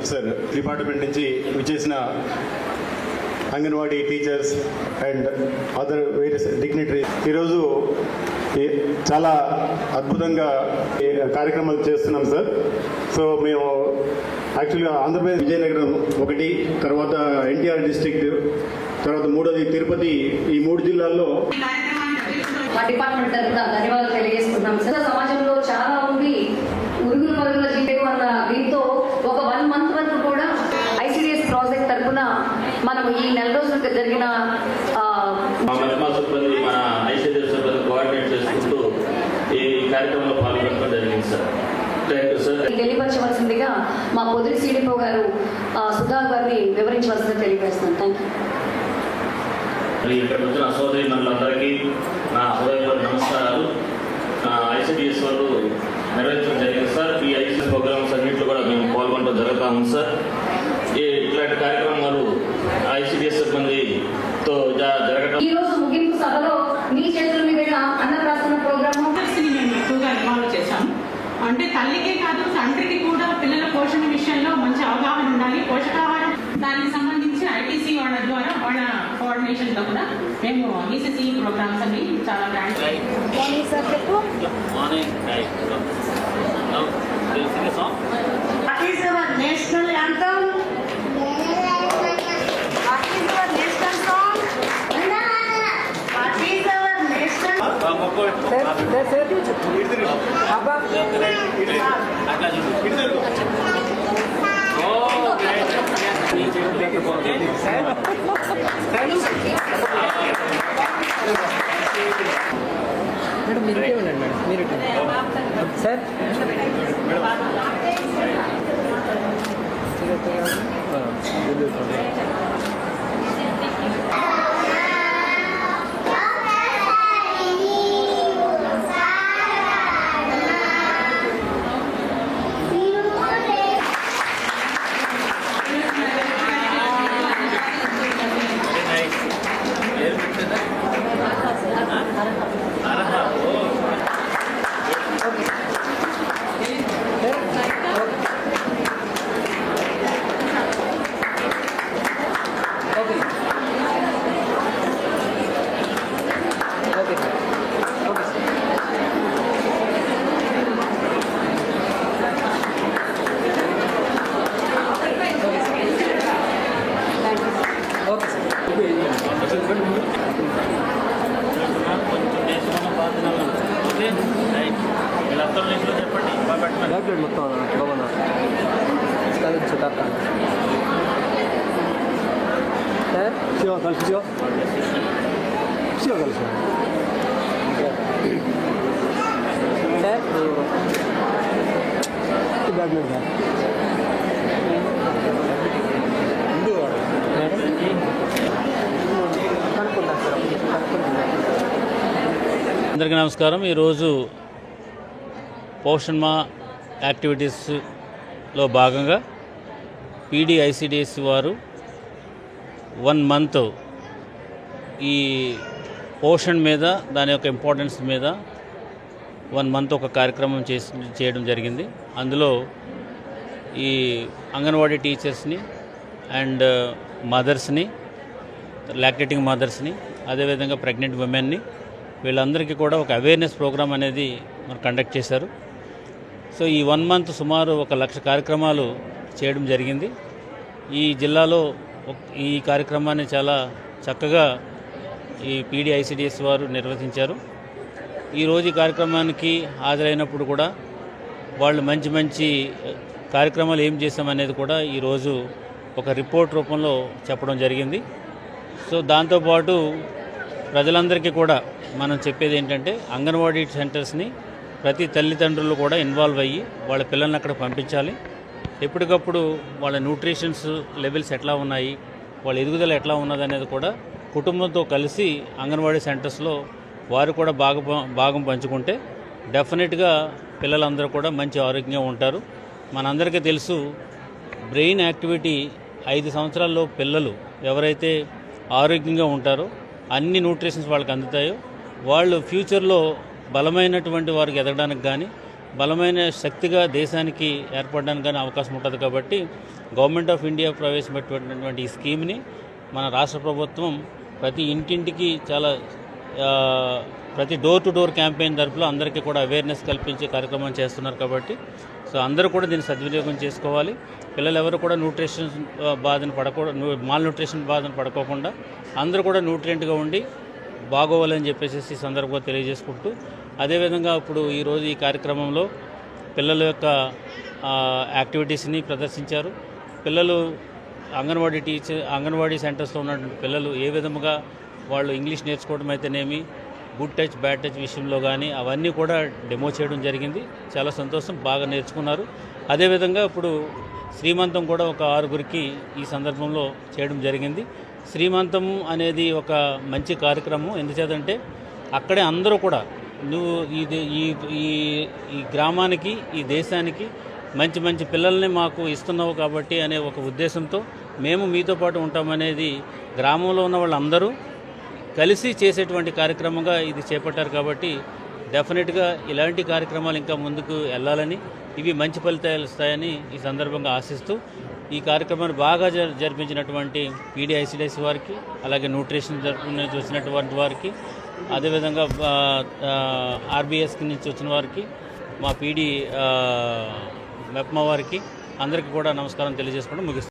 Officer department నుంచి విచ్చేసిన anganwadi teachers and other various dignitaries. ఈరోజు చాలా అద్భుతంగా కార్యక్రమాలు చేస్తున్నాం సార్. సో మేము యాక్చువల్గా ఆంధ్రప్రదేశ్ విజయనగరం ఒకటి తర్వాత ఎన్టీఆర్ డిస్టిక్ తర్వాత మూడోది తిరుపతి. ఈ మూడు జిల్లాల్లో మా డిపార్ట్మెంట్ తరఫున ధన్యవాదాలు తెలియజేసుకుంటున్నాం సార్. సమాజంలో చాలా ఉంది ఉరుగుల పరుగుల జీవితం అన్న దీంతో ఒక వన్ మంత్ వరకు కూడా ఐసిడిఎస్ ప్రాజెక్ట్ తరఫున మనం ఈ నెల రోజులకు జరిగిన సిబ్బంది మన ఐసీడీ సిబ్బంది కోఆర్డినేట్ చేసుకుంటూ ఈ కార్యక్రమంలో పాల్గొనడం జరిగింది సార్. తెలియపరచవలసిందిగా మా పొదిరి సీడిపో గారు సుధా గారిని వివరించవలసిందిగా తెలియజేస్తున్నాను థ్యాంక్ యూ మరి ఇక్కడికి వచ్చిన సోదరి మనులందరికీ నా హృదయపూర్వక నమస్కారాలు. ఐసీడీఎస్ వాళ్ళు నిర్వహించడం జరిగింది సార్. ఈ ఐసీఎస్ ప్రోగ్రామ్స్ అన్నింటిలో కూడా మేము పాల్గొనడం జరుగుతూ ఉంది సార్. ఇట్లాంటి కార్యక్రమాలు ఈ రోజు ముగింపు సభలో మీ చేతుల మీద అన్నప్రాసన ప్రోగ్రాము. మేము ఎక్కువగా ఇన్వాల్వ్ చేశాం. అంటే తల్లికే కాదు తండ్రికి కూడా పిల్లల పోషణ విషయంలో మంచి అవగాహన ఉండాలి. పోషకాహారం దానికి సంబంధించి ఐటీసీ వాళ్ళ ద్వారా వాళ్ళ కోఆర్డినేషన్తో కూడా మేము ఈసీసీ ప్రోగ్రామ్స్ అన్ని చాలా grand What is our national anthem? What is our national song? What is our national? Madam మీరు ఇటే ఉండండి మేడం మీరు. సార్. సార్ కనుక్కుందాం అందరికీ నమస్కారం. ఈరోజు పోషణ్ మా యాక్టివిటీస్లో భాగంగా పీడీ ఐసిడిఎస్ వారు వన్ మంత్ ఈ పోషణ్ మీద దాని యొక్క ఇంపార్టెన్స్ మీద వన్ మంత్ ఒక కార్యక్రమం చేసి చేయడం జరిగింది. అందులో ఈ అంగన్వాడీ టీచర్స్ని అండ్ మదర్స్ని లాక్టేటింగ్ మదర్స్ని అదేవిధంగా ప్రెగ్నెంట్ ఉమెన్ని వీళ్ళందరికీ కూడా ఒక అవేర్నెస్ ప్రోగ్రామ్ అనేది మనం కండక్ట్ చేశారు. సో ఈ వన్ మంత్ సుమారు ఒక లక్ష కార్యక్రమాలు చేయడం జరిగింది. ఈ జిల్లాలో ఈ కార్యక్రమాన్ని చాలా చక్కగా ఈ పీడీఐసిడిఎస్ వారు నిర్వహించారు. ఈరోజు ఈ కార్యక్రమానికి హాజరైనప్పుడు కూడా వాళ్ళు మంచి మంచి కార్యక్రమాలు ఏం చేశామనేది కూడా ఈరోజు ఒక రిపోర్ట్ రూపంలో చెప్పడం జరిగింది. సో దాంతోపాటు ప్రజలందరికీ కూడా మనం చెప్పేది ఏంటంటే అంగన్వాడీ సెంటర్స్ని ప్రతి తల్లిదండ్రులు కూడా ఇన్వాల్వ్ అయ్యి వాళ్ళ పిల్లల్ని అక్కడ పంపించాలి. ఎప్పటికప్పుడు వాళ్ళ న్యూట్రిషన్స్ లెవెల్స్ ఎట్లా ఉన్నాయి వాళ్ళ ఎదుగుదల ఎట్లా ఉన్నది అనేది కూడా కుటుంబంతో కలిసి అంగన్వాడీ సెంటర్స్లో వారు కూడా భాగ భాగం పంచుకుంటే డెఫినెట్గా పిల్లలందరూ కూడా మంచి ఆరోగ్యంగా ఉంటారు. మనందరికీ తెలుసు బ్రెయిన్ యాక్టివిటీ ఐదు సంవత్సరాల్లో పిల్లలు ఎవరైతే ఆరోగ్యంగా ఉంటారో అన్ని న్యూట్రిషన్స్ వాళ్ళకి అందుతాయో వాళ్ళు ఫ్యూచర్లో బలమైనటువంటి వారికి ఎదగడానికి కానీ బలమైన శక్తిగా దేశానికి ఏర్పడడానికి కానీ అవకాశం ఉంటుంది కాబట్టి గవర్నమెంట్ ఆఫ్ ఇండియా ప్రవేశపెట్టినటువంటి ఈ స్కీమ్ని మన రాష్ట్ర ప్రభుత్వం ప్రతి ఇంటింటికి చాలా ప్రతి డోర్ టు డోర్ క్యాంపెయిన్ తరపులో అందరికీ కూడా అవేర్నెస్ కల్పించే కార్యక్రమం చేస్తున్నారు కాబట్టి సో అందరూ కూడా దీన్ని సద్వినియోగం చేసుకోవాలి. పిల్లలు ఎవరు కూడా న్యూట్రిషన్ బాధను పడకూడదు మాల్ న్యూట్రిషన్ బాధను పడుకోకుండా అందరూ కూడా న్యూట్రియంట్గా ఉండి బాగోవాలని చెప్పేసి ఈ సందర్భంగా తెలియజేసుకుంటూ అదేవిధంగా ఇప్పుడు ఈరోజు ఈ కార్యక్రమంలో పిల్లల యొక్క యాక్టివిటీస్ని ప్రదర్శించారు. పిల్లలు అంగన్వాడీ టీచర్ అంగన్వాడీ సెంటర్స్లో ఉన్నటువంటి పిల్లలు ఏ విధముగా వాళ్ళు ఇంగ్లీష్ నేర్చుకోవడం అయితేనేమి గుడ్ టచ్ బ్యాడ్ టచ్ విషయంలో కానీ అవన్నీ కూడా డెమో చేయడం జరిగింది. చాలా సంతోషం బాగా నేర్చుకున్నారు. అదేవిధంగా ఇప్పుడు శ్రీమంతం కూడా ఒక ఆరుగురికి ఈ సందర్భంలో చేయడం జరిగింది. శ్రీమంతం అనేది ఒక మంచి కార్యక్రమం. ఎందుచేతంటే అక్కడే అందరూ కూడా నువ్వు ఇది ఈ ఈ ఈ గ్రామానికి ఈ దేశానికి మంచి మంచి పిల్లల్ని మాకు ఇస్తున్నావు కాబట్టి అనే ఒక ఉద్దేశంతో మేము మీతో పాటు ఉంటామనేది గ్రామంలో ఉన్న వాళ్ళందరూ కలిసి చేసేటువంటి కార్యక్రమంగా ఇది చేపట్టారు కాబట్టి డెఫినెట్గా ఇలాంటి కార్యక్రమాలు ఇంకా ముందుకు వెళ్ళాలని ఇవి మంచి ఫలితాలు ఇస్తాయని ఈ సందర్భంగా ఆశిస్తూ ఈ కార్యక్రమాన్ని బాగా జ- జరిపించినటువంటి పీడీఐసిడిఎస్ వారికి అలాగే న్యూట్రిషన్ జరుపు చూసినటువంటి వారికి అదేవిధంగా ఆర్బీఎస్కి నుంచి వచ్చిన వారికి మా పీడీ మెప్మా వారికి అందరికీ కూడా నమస్కారం తెలియజేసుకోవడం ముగిస్తుంది